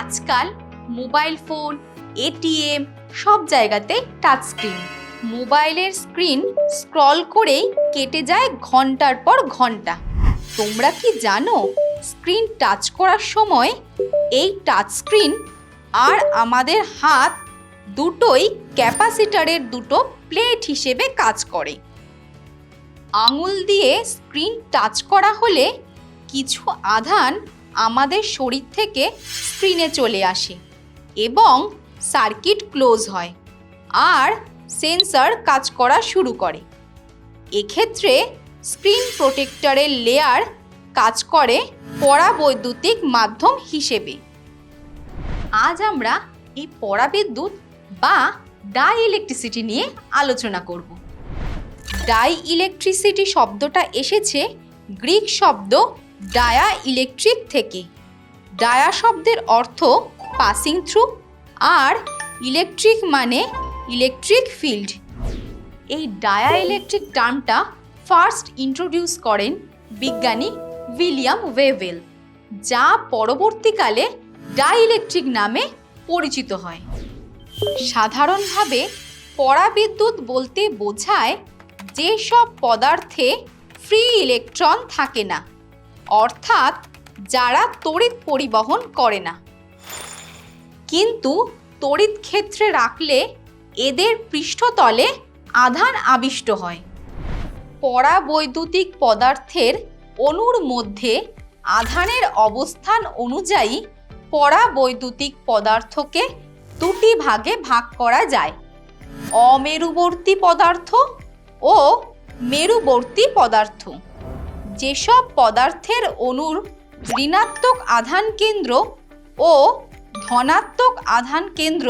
আজকাল mobile phone ATM সব জায়গাতেই টাচ স্ক্রিন মোবাইলের স্ক্রিন স্ক্রল করেই কেটে যায় ঘণ্টার পর ঘণ্টা। তোমরা কি জানো স্ক্রিন টাচ করার সময় এই টাচ স্ক্রিন আর আমাদের হাত দুটোই ক্যাপাসিটারের দুটো প্লেট হিসেবে কাজ করে। আঙুল দিয়ে স্ক্রিন টাচ করা হলে কিছু আধান আমাদের শরীর থেকে স্ক্রিনে চলে আসে এবং সার্কিট ক্লোজ হয় আর সেন্সর কাজ করা শুরু করে। এক্ষেত্রে স্ক্রিন প্রোটেক্টরের লেয়ার কাজ করে পরাবৈদ্যুতিক মাধ্যম হিসেবে। আজ আমরা এই পরাবিদ্যুৎ বা ডাই ইলেকট্রিসিটি নিয়ে আলোচনা করব। ডাই ইলেকট্রিসিটি শব্দটা এসেছে গ্রিক শব্দ ডায়া ইলেকট্রিক থেকে। ডায়া শব্দের অর্থ পাসিং থ্রু আর ইলেকট্রিক মানে ইলেকট্রিক ফিল্ড। এই ডায়া ইলেকট্রিক টার্মটা ফার্স্ট ইন্ট্রোডিউস করেন বিজ্ঞানী উইলিয়াম ওয়েভেল, যা পরবর্তীকালে ডাইইলেকট্রিক নামে পরিচিত হয়। সাধারণভাবে পরাবিদ্যুৎ বলতে বোঝায় যেসব পদার্থে ফ্রি ইলেকট্রন থাকে না। অর্থাৎ যারা তড়িৎ পরিবহন করে না। কিন্তু তড়িৎ ক্ষেত্রে রাখলে এদের পৃষ্ঠতলে আধান আবিষ্ট হয়। পরাবৈদ্যুতিক পদার্থের অণুর মধ্যে আধানের অবস্থান অনুযায়ী পরাবৈদ্যুতিক পদার্থকে দুটি ভাগে ভাগ করা যায়। অমেরুবর্তী পদার্থ ও মেরুবর্তী পদার্থ। যেসব পদার্থের অণুর ঋণাত্মক আধান কেন্দ্র ও ধনাত্মক আধান কেন্দ্র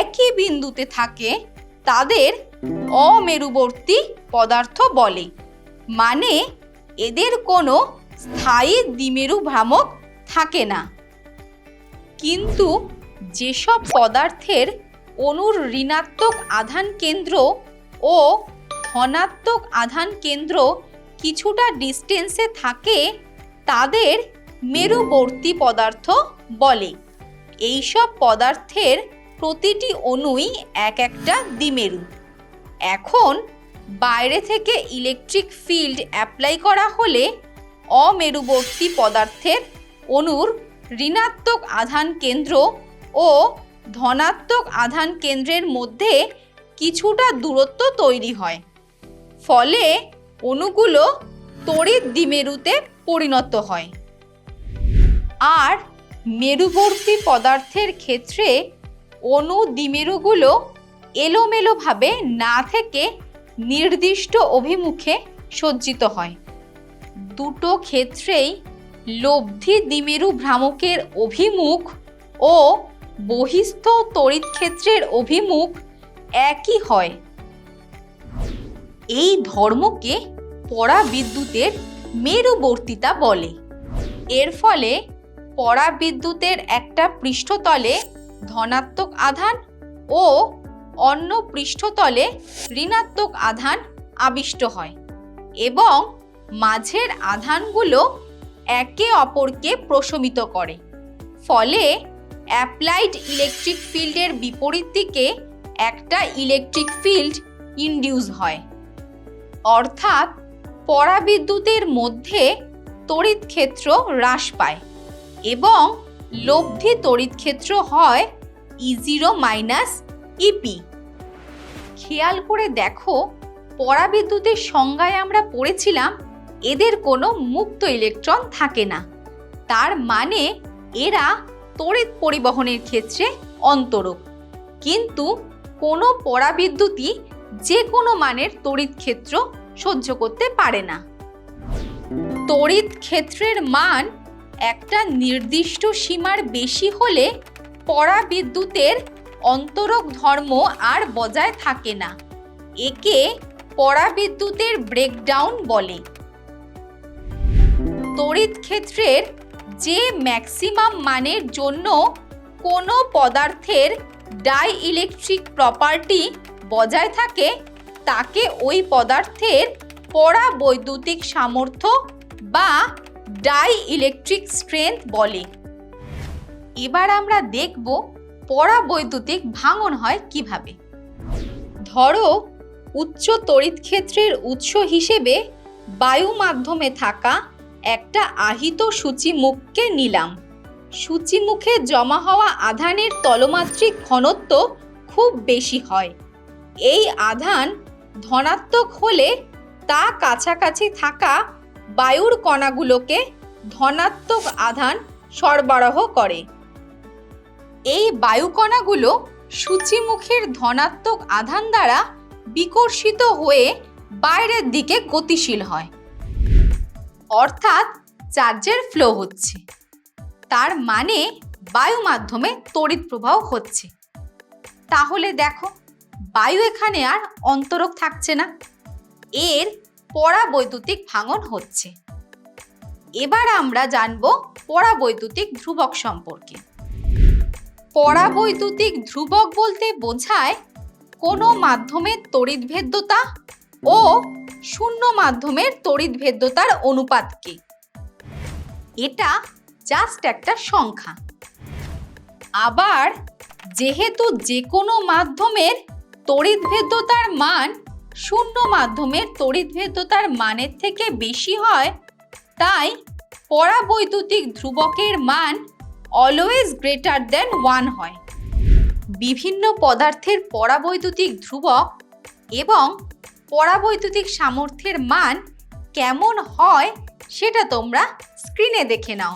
একই বিন্দুতে থাকে, তাদের অমেরুবর্তী পদার্থ বলে। মানে এদের কোনো স্থায়ী দ্বিমেরু ভ্রামক থাকে না। কিন্তু যেসব পদার্থের অণুর ঋণাত্মক আধান কেন্দ্র ও ধনাত্মক আধান কেন্দ্র কিছুটা ডিস্টেন্সে থাকে, তাদের মেরুবর্তী পদার্থ বলে। এইসব পদার্থের প্রতিটি অণুই এক একটা দ্বিমেরু। এখন বাইরে থেকে ইলেকট্রিক ফিল্ড অ্যাপ্লাই করা হলে অমেরুবর্তী পদার্থের অণুর ঋণাত্মক আধান কেন্দ্র ও ধনাত্মক আধান কেন্দ্রের মধ্যে কিছুটা দূরত্ব তৈরি হয়। ফলে অণুগুলো তড়িৎ দ্বিমেরুতে পরিণত হয়। আর মেরুবর্তী পদার্থের ক্ষেত্রে অণু দ্বিমেরুগুলো এলোমেলোভাবে না থেকে নির্দিষ্ট অভিমুখে সজ্জিত হয়। দুটো ক্ষেত্রেই লব্ধি দ্বিমেরু ভ্রামকের অভিমুখ ও বহিস্থ তড়িৎ ক্ষেত্রের অভিমুখ একই হয়। এই ধর্মকে পরাবিদ্যুতের মেরুবর্তিতা বলে। এর ফলে পরাবিদ্যুতের একটা পৃষ্ঠতলে ধনাত্মক আধান ও অন্য পৃষ্ঠতলে ঋণাত্মক আধান আবিষ্ট হয় এবং মাঝের আধানগুলো একে অপরকে প্রশমিত করে। ফলে অ্যাপ্লাইড ইলেকট্রিক ফিল্ডের বিপরীত দিকে একটা ইলেকট্রিক ফিল্ড ইন্ডিউস হয়। অর্থাৎ পরাবিদ্যুতের মধ্যে তড়িৎ ক্ষেত্র হ্রাস পায় এবং লব্ধি তড়িৎ ক্ষেত্র হয় ই জিরো মাইনাস ইপি খেয়াল করে দেখো, পরাবিদ্যুতের সংজ্ঞায় আমরা পড়েছিলাম, এদের কোনো মুক্ত ইলেকট্রন থাকে না। তার মানে এরা তড়িৎ পরিবহনের ক্ষেত্রে অন্তরক। কিন্তু কোনো পরাবিদ্যুৎই যে কোনো মানের তড়িৎ ক্ষেত্র সহ্য করতে পারে না। তড়িৎ ক্ষেত্রের মান একটা নির্দিষ্ট সীমার বেশি হলে পরাবিদ্যুতের অন্তরক ধর্ম আর বজায় থাকে না। একে পরাবিদ্যুতের ব্রেকডাউন বলে। তড়িৎ ক্ষেত্রের যে ম্যাক্সিমাম মানের জন্য কোনো পদার্থের ডাই ইলেকট্রিক প্রপার্টি বজায় থাকে, তাকে ওই পদার্থের পরাবৈদ্যুতিক সামর্থ্য বা ডাই ইলেকট্রিক স্ট্রেংথ বলে। এবার আমরা দেখব পরাবৈদ্যুতিক ভাঙন হয় কীভাবে। ধরো, উচ্চ তড়িৎ ক্ষেত্রের উৎস হিসেবে বায়ু মাধ্যমে থাকা একটা আহিত সূচিমুখকে নিলাম। সূচিমুখে জমা হওয়া আধানের তলমাত্রিক ঘনত্ব খুব বেশি হয়। এই আধান ধনাত্মক হলে তা কাছাকাছি থাকা বায়ুর কণাগুলোকে ধনাত্মক আধান সরবরাহ করে। এই বায়ু কণাগুলো সূচিমুখের ধনাত্মক আধান দ্বারা বিকর্ষিত হয়ে বাইরের দিকে গতিশীল হয়। অর্থাৎ চার্জের ফ্লো হচ্ছে। তার মানে বায়ু মাধ্যমে তড়িৎ প্রবাহ হচ্ছে। তাহলে দেখো বায়ু এখানে আর অন্তরক থাকছে না। এর পরাবৈদ্যুতিক ভাঙন হচ্ছে। এবার আমরা জানব পরাবৈদ্যুতিক ধ্রুবক সম্পর্কে। পরাবৈদ্যুতিক ধ্রুবক বলতে বোঝায় কোনো মাধ্যমের তড়িৎভেদ্যতা ও শূন্য মাধ্যমের তড়িৎভেদ্যতার অনুপাতকে। এটা জাস্ট একটা সংখ্যা। আবার যেহেতু যে কোনো মাধ্যমের তড়িৎভেদ্যতার মান শূন্য মাধ্যমের তড়িৎভেদ্যতার মানের থেকে বেশি হয়, তাই পরাবৈদ্যুতিক ধ্রুবকের মান অলওয়েজ গ্রেটার দেন ওয়ান হয়। বিভিন্ন পদার্থের পরাবৈদ্যুতিক ধ্রুবক এবং পরাবৈদ্যুতিক সামর্থ্যের মান কেমন হয়, সেটা তোমরা স্ক্রিনে দেখে নাও।